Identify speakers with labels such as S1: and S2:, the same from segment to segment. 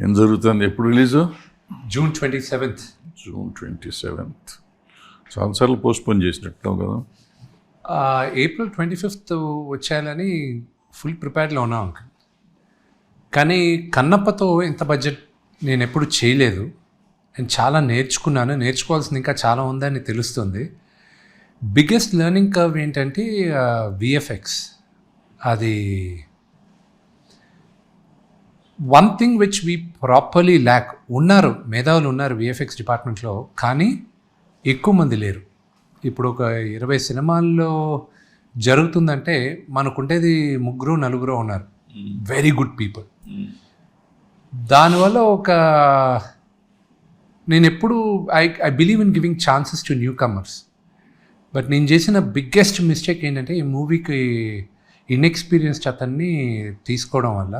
S1: ఏం జరుగుతుంది? ఎప్పుడు release?
S2: June twenty seventh
S1: June twenty seventh చాలాసార్లు పోస్ట్పోన్ చేసినట్టు కదా.
S2: ఏప్రిల్ ట్వంటీ ఫిఫ్త్ వచ్చేయాలని ఫుల్ ప్రిపేర్డ్లో ఉన్నాం. అంకుల్ కానీ కన్నప్పతో ఇంత బడ్జెట్ నేను ఎప్పుడు చేయలేదు. నేను చాలా నేర్చుకున్నాను. నేర్చుకోవాల్సింది ఇంకా చాలా ఉందని తెలుస్తుంది. బిగ్గెస్ట్ లెర్నింగ్ కర్వ్ ఏంటంటే విఎఫ్ఎక్స్ అది one thing which we properly lack ఉన్నారు మేధావులు ఉన్నారు విఎఫ్ఎక్స్ డిపార్ట్మెంట్లో కానీ ఎక్కువ మంది లేరు. ఇప్పుడు ఒక ఇరవై సినిమాల్లో జరుగుతుందంటే మనకుండేది ముగ్గురు నలుగురు ఉన్నారు. వెరీ గుడ్ పీపుల్ దానివల్ల ఒక నేను ఎప్పుడు I I believe in giving chances to newcomers but నేను చేసిన బిగ్గెస్ట్ మిస్టేక్ ఏంటంటే ఈ మూవీకి ఇన్ఎక్స్పీరియన్స్డ్ అతన్ని తీసుకోవడం వల్ల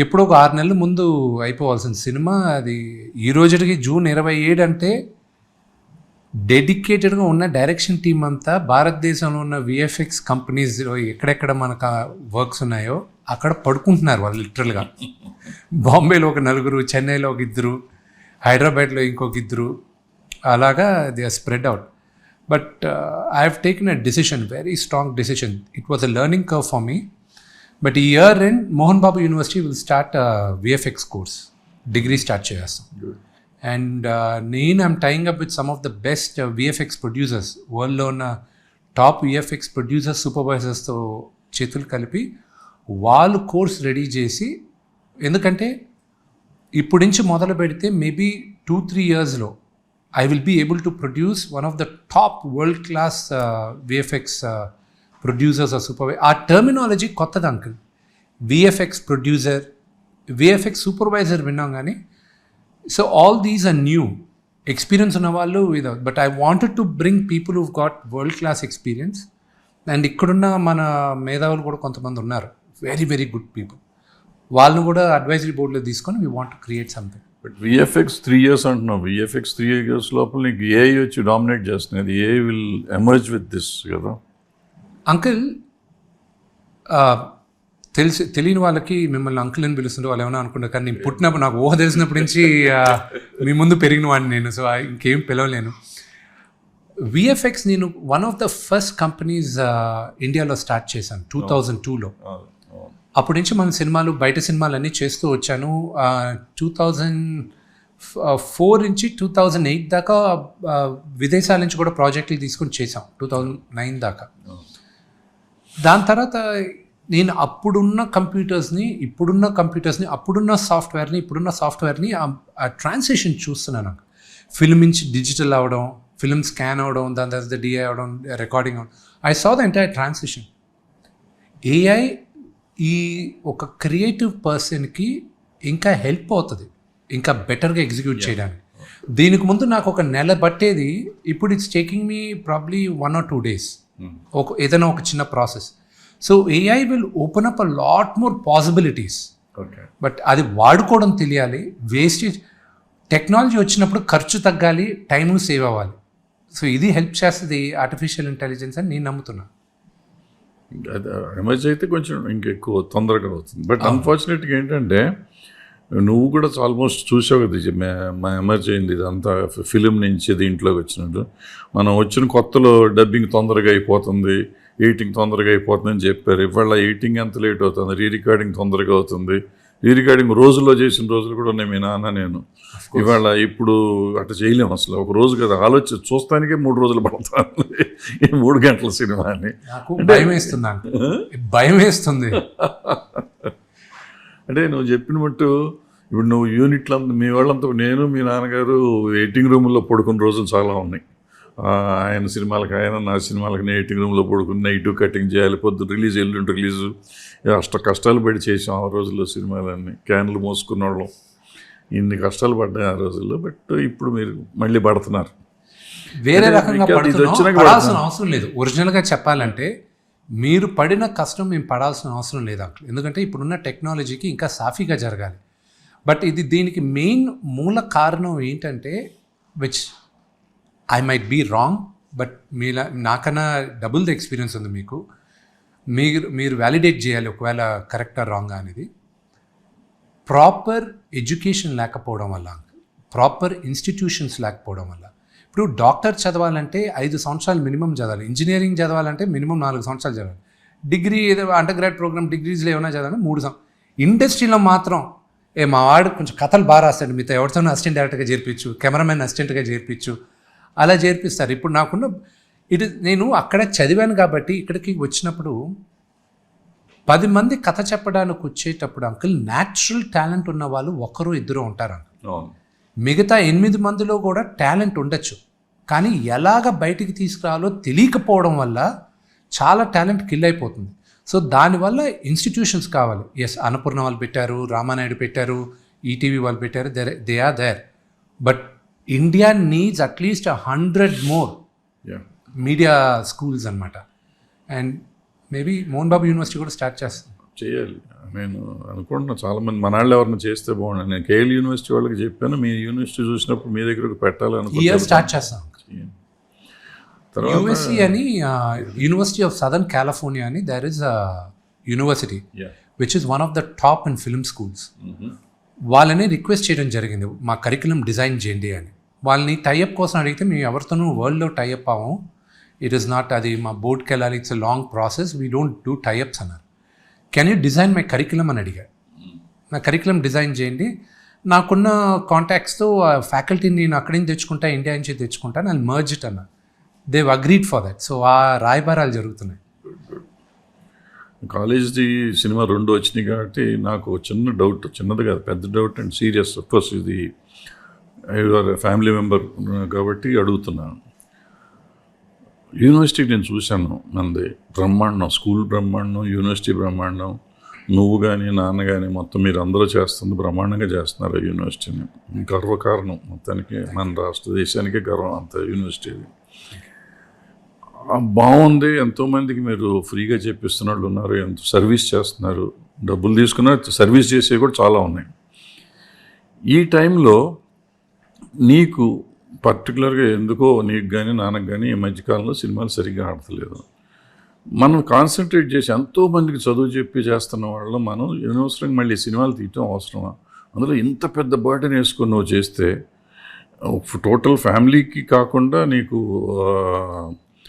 S2: ఎప్పుడో ఒక ఆరు నెలల ముందు అయిపోవాల్సిన సినిమా అది. ఈ రోజుకి జూన్ ఇరవై ఏడు అంటే డెడికేటెడ్గా ఉన్న డైరెక్షన్ టీం అంతా భారతదేశంలో ఉన్న విఎఫ్ఎక్స్ కంపెనీస్ ఎక్కడెక్కడ మనకు వర్క్స్ ఉన్నాయో అక్కడ పడుకుంటున్నారు వాళ్ళు లిటరల్గా. బాంబేలో ఒక నలుగురు చెన్నైలో ఒక ఇద్దరు హైదరాబాద్లో ఇంకొక ఇద్దరు అలాగా they are spread out. But I have taken a decision very strong decision it was a learning curve for me but ఈ year end Mohan Babu university will start V F X course degree start చేస్తాం and నేను I'm tying up with some of the best V F X producers వరల్డ్లో ఉన్న top VFX producers సూపర్వైజర్స్తో చేతులు కలిపి వాళ్ళు course ready చేసి ఎందుకంటే ఇప్పుడు నుంచి మొదలు పెడితే మేబీ టూ త్రీ ఇయర్స్లో I will be able to produce one of the top world class V F X producers or supervisor ఆ టర్మినాలజీ కొత్తది uncle V F X producer V F X supervisor విన్నాం కానీ so all these are new experience ఉన్న వాళ్ళు without but I wanted to bring people who got world class experience and ఇక్కడున్న మన మేధావులు కూడా కొంతమంది ఉన్నారు. వెరీ వెరీ గుడ్ పీపుల్ వాళ్ళని కూడా అడ్వైజరీ బోర్డులో తీసుకొని we want create something
S1: but V F X three years అంటున్నావు. V F X three years లోపల నీకు ఏఐ వచ్చి డామినేట్ చేస్తుంది. A I will emerge with this కదా?
S2: అంకుల్ తెలిసి తెలియని వాళ్ళకి మిమ్మల్ని అంకుల్ అని పిలుస్తుంటే వాళ్ళు ఏమైనా అనుకుంటారు కానీ నేను పుట్టినప్పుడు నాకు ఊహ తెలిసినప్పటి నుంచి మీ ముందు పెరిగిన వాడిని నేను సో ఇంకేం పిలవలేను. విఎఫ్ఎక్స్ నేను one of the first companies ఇండియాలో స్టార్ట్ చేశాను టూ థౌజండ్ టూలో అప్పటి నుంచి మన సినిమాలు బయట సినిమాలు అన్నీ చేస్తూ వచ్చాను. టూ థౌజండ్ ఫోర్ నుంచి టూ థౌజండ్ ఎయిట్ దాకా విదేశాల నుంచి కూడా ప్రాజెక్టులు తీసుకొని చేసాం టూ థౌజండ్ నైన్ దాకా. దాని తర్వాత నేను అప్పుడున్న కంప్యూటర్స్ని ఇప్పుడున్న కంప్యూటర్స్ని అప్పుడున్న సాఫ్ట్వేర్ని ఇప్పుడున్న సాఫ్ట్వేర్ని ఆ ట్రాన్సాక్షన్ చూస్తున్నాను. నాకు ఫిల్మ్ నుంచి డిజిటల్ అవడం ఫిల్మ్ స్కాన్ అవడం దాని తర్వాత డిఐ అవడం రికార్డింగ్ అవడం. I saw the entire transaction A I ఈ ఒక క్రియేటివ్ పర్సన్కి ఇంకా హెల్ప్ అవుతుంది ఇంకా బెటర్గా ఎగ్జిక్యూట్ చేయడానికి. దీనికి ముందు నాకు ఒక నెల పట్టేది. ఇప్పుడు it's taking me probably one or two days. ఒక ఏదైనా ఒక చిన్న process. So A I will open up a lot more possibilities
S1: okay
S2: but అది వాడుకోవడం తెలియాలి వేస్టేజ్ టెక్నాలజీ వచ్చినప్పుడు ఖర్చు తగ్గాలి టైము సేవ్ అవ్వాలి. సో ఇది హెల్ప్ చేస్తుంది ఆర్టిఫిషియల్ ఇంటెలిజెన్స్ అని నేను నమ్ముతున్నా.
S1: ఎమర్జ్ అయితే కొంచెం ఇంకెక్కువ తొందరగా అవుతుంది బట్ అన్ఫార్చునేట్గా ఏంటంటే నువ్వు కూడా ఆల్మోస్ట్ చూసావు కదా మే- మా ఎమర్జ్ అయింది ఇదంతా ఫిలిం నుంచి దీంట్లోకి వచ్చినట్టు. మనం వచ్చిన కొత్తలో డబ్బింగ్ తొందరగా అయిపోతుంది ఎయిటింగ్ తొందరగా అయిపోతుంది అని చెప్పారు. ఇవాళ ఎయిటింగ్ ఎంత లేట్ అవుతుంది రీ రికార్డింగ్ తొందరగా అవుతుంది. రీ రికార్డింగ్ రోజుల్లో చేసిన రోజులు కూడా ఉన్నాయి మీ నాన్న నేను. ఇవాళ ఇప్పుడు అట్లా చేయలేము అసలు. ఒక రోజు కదా ఆలోచి చూస్తానికే మూడు రోజులు పడతాను ఈ మూడు గంటల సినిమా అని
S2: భయం వేస్తుంది భయం వేస్తుంది.
S1: అంటే నువ్వు చెప్పిన మట్టు ఇప్పుడు నువ్వు యూనిట్లు అంత మీ వాళ్ళంతా నేను మీ నాన్నగారు ఎయిటింగ్ రూమ్లో పడుకున్న రోజులు చాలా ఉన్నాయి. ఆయన సినిమాలకు ఆయన నా సినిమాలకు నేను ఎయిటింగ్ రూమ్లో పడుకుని నైట్ కటింగ్ చేయాలి పొద్దు రిలీజ్ ఎల్లుండి రిలీజు అష్ట కష్టాలు పడి చేసాం ఆ రోజుల్లో సినిమాలన్నీ. క్యాన్లు మోసుకున్న వాళ్ళం. ఇన్ని కష్టాలు పడ్డాయి ఆ రోజుల్లో బట్ ఇప్పుడు మీరు మళ్ళీ పడుతున్నారు.
S2: వేరే రకంగా. అవసరం లేదు. ఒరిజినల్గా చెప్పాలంటే మీరు పడిన కష్టం మేము పడాల్సిన అవసరం లేదు అంకుల్. ఎందుకంటే ఇప్పుడున్న టెక్నాలజీకి ఇంకా సాఫీగా జరగాలి. బట్ ఇది దీనికి మెయిన్ మూల కారణం ఏంటంటే which I might be wrong but మీలా నాకన్నా డబుల్ ద ఎక్స్పీరియన్స్ ఉంది మీకు. మీరు మీరు వ్యాలిడేట్ చేయాలి ఒకవేళ కరెక్టా రాంగా అనేది. ప్రాపర్ ఎడ్యుకేషన్ లేకపోవడం వల్ల ప్రాపర్ ఇన్స్టిట్యూషన్స్ లేకపోవడం వల్ల ఇప్పుడు డాక్టర్ చదవాలంటే ఐదు సంవత్సరాలు మినిమం చదవాలి. ఇంజనీరింగ్ చదవాలంటే మినిమం నాలుగు సంవత్సరాలు చదవాలి. డిగ్రీ ఏదో అండర్ గ్రాడ్ ప్రోగ్రామ్ డిగ్రీస్లో ఏమైనా చదవాలి మూడు సంవత్సరాలు ఇండస్ట్రీలో మాత్రం ఏ మా వాడు కొంచెం కథలు బాగా రాస్తాడు. మీతో ఎవరితోనో అసిస్టెంట్ డైరెక్టర్గా చేర్పించు కెమెరామెన్ అసిస్టెంట్గా చేర్పించు అలా చేర్పిస్తారు. ఇప్పుడు నాకున్న ఇటు నేను అక్కడ చదివాను కాబట్టి ఇక్కడికి వచ్చినప్పుడు పది మంది కథ చెప్పడానికి వచ్చేటప్పుడు అంకుల్ న్యాచురల్ టాలెంట్ ఉన్న వాళ్ళు ఒకరు ఇద్దరు ఉంటారు అంకుల్. మిగతా ఎనిమిది మందిలో కూడా టాలెంట్ ఉండొచ్చు. కానీ ఎలాగ బయటికి తీసుకురావాలో తెలియకపోవడం వల్ల చాలా టాలెంట్ కిల్ అయిపోతుంది. సో దానివల్ల ఇన్స్టిట్యూషన్స్ కావాలి. ఎస్ అన్నపూర్ణ వాళ్ళు పెట్టారు రామానాయుడు పెట్టారు ఈటీవీ వాళ్ళు పెట్టారు there they are there. But India needs at least hundred more media schools అనమాట and maybe Mohan Babu university కూడా స్టార్ట్ చేస్తుంది.
S1: చేయాలి. నేను అనుకుంటున్నా చాలా మంది మన వాళ్ళు ఎవరిని చేస్తే బాగుండు. నేను కేఎల్ యూనివర్సిటీ వాళ్ళకి చెప్పాను మీ యూనివర్సిటీ చూసినప్పుడు మీ దగ్గరకు పెట్టాలనుకుంటున్నాను
S2: ఇయర్ స్టార్ట్ చేస్తాం.
S1: తర్వాత
S2: యూఎస్సి అని యూనివర్సిటీ ఆఫ్ సదర్న్ కాలిఫోర్నియా అని there is university. Which is one of the top in film schools వాళ్ళని రిక్వెస్ట్ చేయడం జరిగింది. మా కరికులం డిజైన్ చేయండి అని. వాళ్ళని టైఅప్ కోసం అడిగితే మేము ఎవరితోనూ వరల్డ్లో టైఅప్ అవ్వం. ఇట్ ఈస్ నాట్ అది మా బోర్డ్కి వెళ్ళాలి it's long process we don't do tie ups అన్నారు. Can you design my curriculum అని అడిగా. నా కరికులం డిజైన్ చేయండి. నాకున్న కాంటాక్ట్స్తో ఫ్యాకల్టీని నేను అక్కడి నుంచి తెచ్చుకుంటా ఇండియా నుంచి తెచ్చుకుంటా నేను మర్జ్ ఇట్ అన్న they've agreed for that so ఆ రాయబారాలు జరుగుతున్నాయి.
S1: కాలేజ్ది సినిమా రెండు వచ్చినాయి కాబట్టి నాకు చిన్న డౌట్ చిన్నది కాదు పెద్ద డౌట్ అండ్ సీరియస్ కోర్స్ ఇది ఫ్యామిలీ మెంబర్ కాబట్టి అడుగుతున్నాను. యూనివర్సిటీ నేను చూశాను. మనది బ్రహ్మాండం స్కూల్ బ్రహ్మాండం యూనివర్సిటీ బ్రహ్మాండం. నువ్వు కానీ నాన్న కానీ మొత్తం మీరు అందరూ చేస్తుంది బ్రహ్మాండంగా చేస్తున్నారు యూనివర్సిటీని. గర్వకారణం. మొత్తానికి మన రాష్ట్ర దేశానికే గర్వం అంత యూనివర్సిటీ బాగుంది. ఎంతోమందికి మీరు ఫ్రీగా చెప్పిస్తున్న వాళ్ళు ఉన్నారు. ఎంత సర్వీస్ చేస్తున్నారు. డబ్బులు తీసుకున్న సర్వీస్ చేసేవి కూడా చాలా ఉన్నాయి. ఈ టైంలో నీకు పర్టికులర్గా ఎందుకో నీకు కానీ నాన్నకు కానీ ఈ మధ్యకాలంలో సినిమాలు సరిగ్గా ఆడతలేదు. మనం కాన్సన్ట్రేట్ చేసి ఎంతోమందికి చదువు చెప్పి చేస్తున్న వాళ్ళు మనం అనవసరంగా మళ్ళీ సినిమాలు తీయటం అవసరమా? అందులో ఇంత పెద్ద బర్డెన్ వేసుకొని నువ్వు చేస్తే టోటల్ ఫ్యామిలీకి కాకుండా నీకు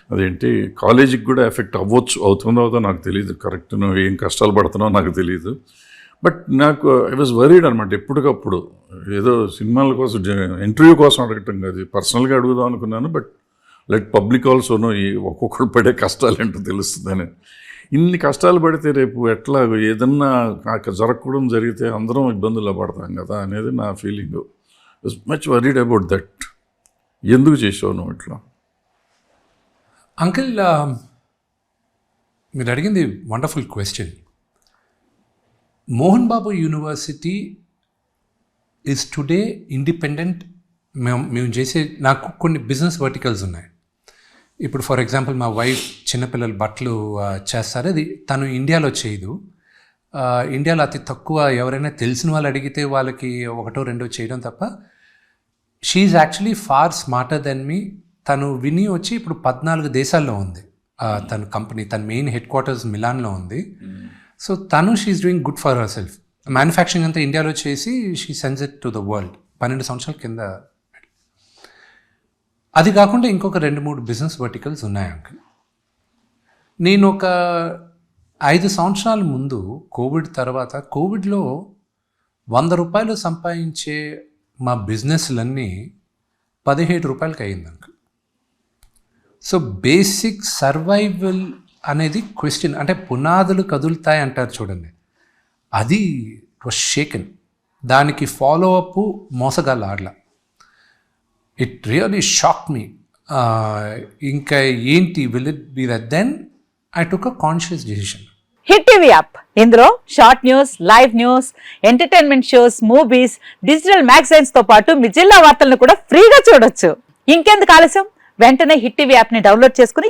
S1: అదేంటి కాలేజీకి కూడా ఎఫెక్ట్ అవ్వచ్చు అవుతుందో అవుతుందో నాకు తెలియదు కరెక్ట్ నువ్వు ఏం కష్టాలు పడుతున్నావు నాకు తెలియదు బట్ నాకు ఐ వాజ్ వరీడ్ అనమాట ఎప్పటికప్పుడు. ఏదో సినిమాల కోసం ఇంటర్వ్యూ కోసం అడగటం కాదు. పర్సనల్గా అడుగుదాం అనుకున్నాను బట్ లైక్ పబ్లిక్ ఆల్సోనో ఈ ఒక్కొక్కరు పడే కష్టాలు ఏంటో తెలుస్తుందని. ఇన్ని కష్టాలు పడితే రేపు ఎట్లా ఏదన్నా జరగకూడదు జరిగితే అందరం ఇబ్బందుల్లో పడతాం కదా అనేది నా feeling much worried about that ఎందుకు చేసావు నువ్వు ఇట్లా?
S2: అంకిల్ um, మీరు అడిగింది wonderful question Mohan Babu university is today independent మేము మేము చేసే నాకు కొన్ని బిజినెస్ వర్టికల్స్ ఉన్నాయి. ఇప్పుడు ఫర్ ఎగ్జాంపుల్ మా వైఫ్ చిన్నపిల్లల బట్టలు చేస్తారు. అది తను ఇండియాలో చేయదు. ఇండియాలో అతి తక్కువ ఎవరైనా తెలిసిన వాళ్ళు అడిగితే వాళ్ళకి ఒకటో రెండో చేయడం తప్ప she's actually far smarter than me తను విని వచ్చి ఇప్పుడు పద్నాలుగు దేశాల్లో ఉంది. తన కంపెనీ తన మెయిన్ హెడ్ క్వార్టర్స్ మిలాన్లో ఉంది hmm. సో తను she's doing good for herself manufacturing అంతా ఇండియాలో చేసి she sends it to the world పన్నెండు సంవత్సరాల కింద. అది కాకుండా ఇంకొక రెండు మూడు బిజినెస్ వర్టికల్స్ ఉన్నాయి అంకుల్ నేను ఒక ఐదు సంవత్సరాల ముందు కోవిడ్ తర్వాత కోవిడ్లో వంద రూపాయలు సంపాదించే మా బిజినెస్లన్నీ పదిహేడు రూపాయలకి అయింది అంకుల్ సో బేసిక్ సర్వైవల్ అనేది క్వశ్చన్ అంటే పునాదులు కదులుతాయి అంటారు చూడండి. అది వాస్ షేకెన్ దానికి ఫాలో అప్ మోసగాళ్ళు ఆడల. ఇట్ రియలీ షాక్ మీ ఇంకా ఏంటి will it be that then I took a conscious decision
S3: hit TV app ఇందులో short news live news entertainment shows movies digital మ్యాగజైన్స్తో పాటు మీ జిల్లా వార్తలను కూడా ఫ్రీగా చూడొచ్చు. ఇంకెందుకు ఆలస్యం? వెంటనే హిట్ టీవీ యాప్ని డౌన్లోడ్ చేసుకుని